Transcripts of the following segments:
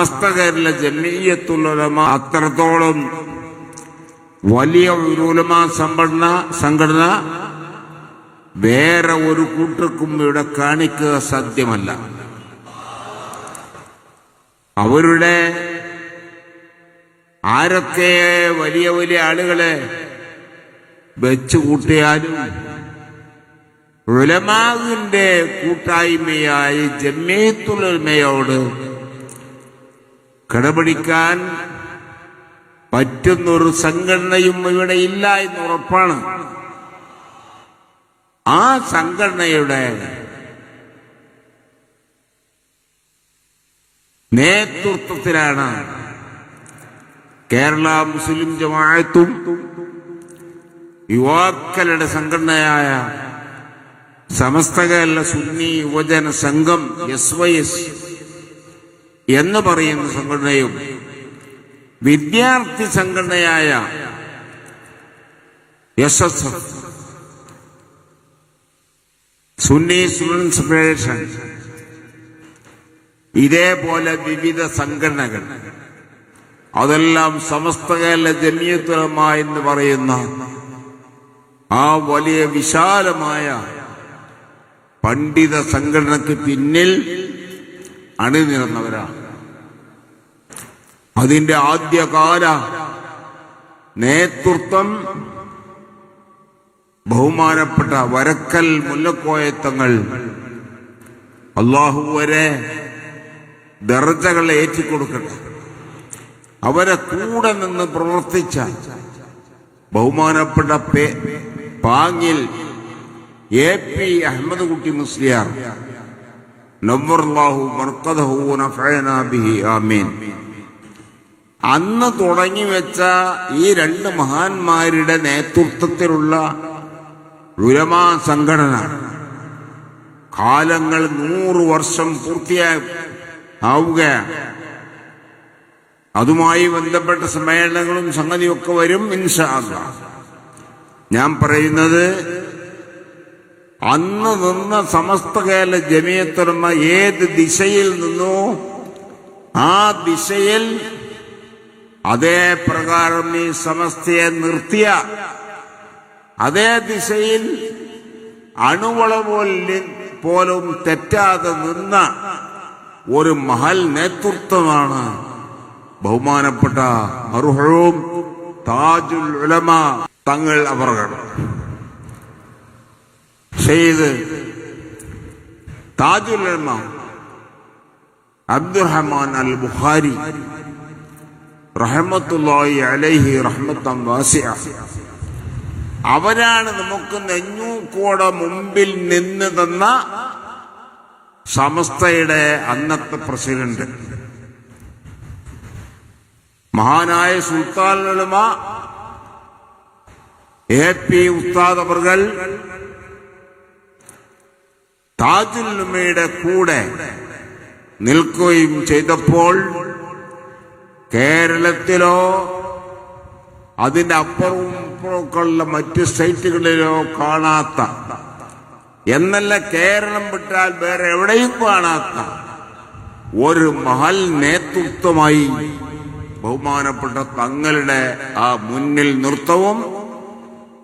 സമസ്ത കേരള ജമീയത്തുലമ അത്രത്തോളം വലിയ ഒരു ഉലമാ സംഘടന സംഘടന വേറെ ഒരു കൂട്ടർക്കും ഇവിടെ കാണിക്കുക സാധ്യമല്ല. അവരുടെ ആരൊക്കെ വലിയ വലിയ ആളുകളെ വെച്ചു കൂട്ടിയാലും ഉലമാവിന്റെ കൂട്ടായ്മയായി ജമ്മീത്തുലമയോട് കിടപിടിക്കാൻ പറ്റുന്നൊരു സംഘടനയും ഇവിടെ ഇല്ല എന്ന് ഉറപ്പാണ്. ആ സംഘടനയുടെ നേതൃത്വത്തിലാണ് കേരള മുസ്ലിം ജമാഅത്തും യുവാക്കളുടെ സംഘടനയായ സമസ്ത കേരള സുന്നി യുവജന സംഘം എസ് വൈ എസ് എന്ന് പറയുന്ന സംഘടനയും വിദ്യാർത്ഥി സംഘടനയായ S S F Sunni students federation. ഇതേപോലെ വിവിധ സംഘടനകൾ. അതെല്ലാം സമസ്ത കേരള എന്ന് പറയുന്ന ആ വലിയ വിശാലമായ പണ്ഡിത സംഘടനക്ക് പിന്നിൽ അണിനിരന്നവരാണ്. അതിന്റെ ആദ്യകാല നേതൃത്വം ബഹുമാനപ്പെട്ട വരക്കൽ മുല്ലക്കോയത്തങ്ങൾ അള്ളാഹു വരെ ദർജകൾ ഏറ്റിക്കൊടുക്കട്ടെ. അവരെ കൂടെ നിന്ന് പ്രവർത്തിച്ച ബഹുമാനപ്പെട്ട പാങ്ങിൽ എ പി അഹമ്മദ് കുട്ടി മുസ്ലിയാർ. നവ്വർലാഹു മർക്കദഹു നഫഅനാ ബിഹി. ആമീൻ. അന്ന് തുടങ്ങി വെച്ച ഈ രണ്ട് മഹാന്മാരുടെ നേതൃത്വത്തിലുള്ള ഉലമാ സംഘടന കാലങ്ങൾ നൂറ് വർഷം പൂർത്തിയായി അതുമായി ബന്ധപ്പെട്ട സമ്മേളനങ്ങളും സംഗതിയൊക്കെ വരും ഇൻഷാ അല്ലാഹ്. ഞാൻ പറയുന്നത് അന്ന് നിന്ന സമസ്ത കേരള ജമിയത്തുലമ ഏത് ദിശയിൽ നിന്നോ ആ ദിശയിൽ അതേ പ്രകാരം ഈ സമസ്തയെ നിർത്തിയ അതേ ദിശയിൽ അണുവള പോലും തെറ്റാതെ നിന്ന ഒരു മഹൽ നേതൃത്വമാണ് ബഹുമാനപ്പെട്ട മറുഹവും താജുൽ ഉലമ തങ്ങൾ അവർ ചെയ്ത് താജുൽ ഉലമ അബ്ദുറഹ്മാൻ അൽ ബുഖാരി അലൈഹി വാസിഅ. അവരാണ് നമുക്ക് നെഞ്ഞൂക്കോടെ മുമ്പിൽ നിന്ന് തന്ന സമസ്തയുടെ അന്നത്തെ പ്രസിഡന്റ്. മഹാനായ സുൽത്താൻ ഉലമ എ പി ഉസ്താദ് അവർകൾ താജുലുമയുടെ കൂടെ നിൽക്കുകയും ചെയ്തപ്പോൾ കേരളത്തിലോ അതിന്റെ അപ്പുറവും ഇപ്പുറമൊക്കെയുള്ള മറ്റു സ്റ്റേറ്റുകളിലോ കാണാത്ത എന്നല്ല കേരളം വിട്ടാൽ വേറെ എവിടെയും കാണാത്ത ഒരു മഹൽ നേതൃത്വമായി ബഹുമാനപ്പെട്ട തങ്ങളുടെ ആ മുന്നിൽ നൃത്തവും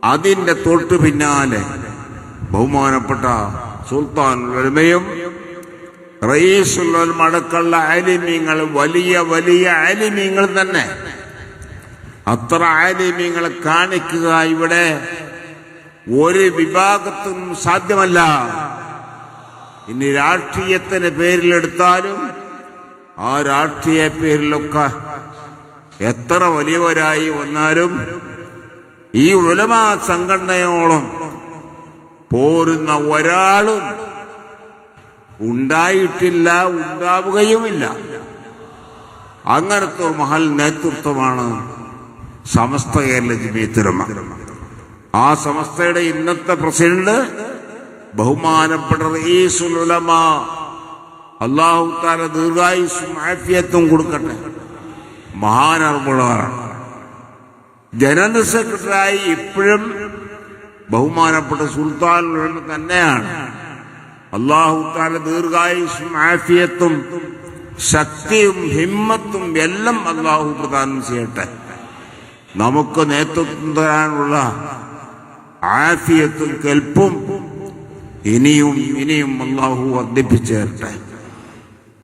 അതിന്റെ തൊട്ടു പിന്നാലെ ബഹുമാനപ്പെട്ട സുൽത്താൻ ഉലമയും റയീസുൽ അടക്കമുള്ള ആലിമ്യങ്ങൾ വലിയ വലിയ ആലിമ്യങ്ങൾ തന്നെ. അത്ര ആലിമ്യങ്ങളെ കാണിക്കുക ഇവിടെ ഒരു വിഭാഗത്തും സാധ്യമല്ല. ഇനി രാഷ്ട്രീയത്തിന് പേരിലെടുത്താലും ആ രാഷ്ട്രീയ പേരിലൊക്കെ എത്ര വലിയവരായി വന്നാലും ഈ ഉലമാ സംഘടനയോളം പോരുന്ന ഒരാളും ഉണ്ടായിട്ടില്ല ഉണ്ടാവുകയുമില്ല. അങ്ങനത്തെ ഒരു മഹൽ നേതൃത്വമാണ് സമസ്ത കേരള ജമീത്തിരമ ആ സമസ്തയുടെ ഇന്നത്തെ പ്രസിഡന്റ് ബഹുമാനപ്പെട്ട ഈ ഉലമ. അള്ളാഹു താല ദീർഘായുസും ആഫിയത്തും കൊടുക്കട്ടെ. മഹാനർമ്മളാണ് ജനറൽ സെക്രട്ടറിയായി ഇപ്പോഴും ബഹുമാനപ്പെട്ട സുൽത്താൻ തന്നെയാണ്. അള്ളാഹു താല ദീർഘായുസും ആഫിയത്തും ശക്തിയും ഹിമ്മത്തും എല്ലാം അള്ളാഹു പ്രദാനം ചെയ്യട്ടെ. നമുക്ക് നേതൃത്വം തരാനുള്ള ആഫിയത്തും കെൽപ്പും ഇനിയും ഇനിയും അള്ളാഹു വർദ്ധിപ്പിച്ചു തരട്ടെ.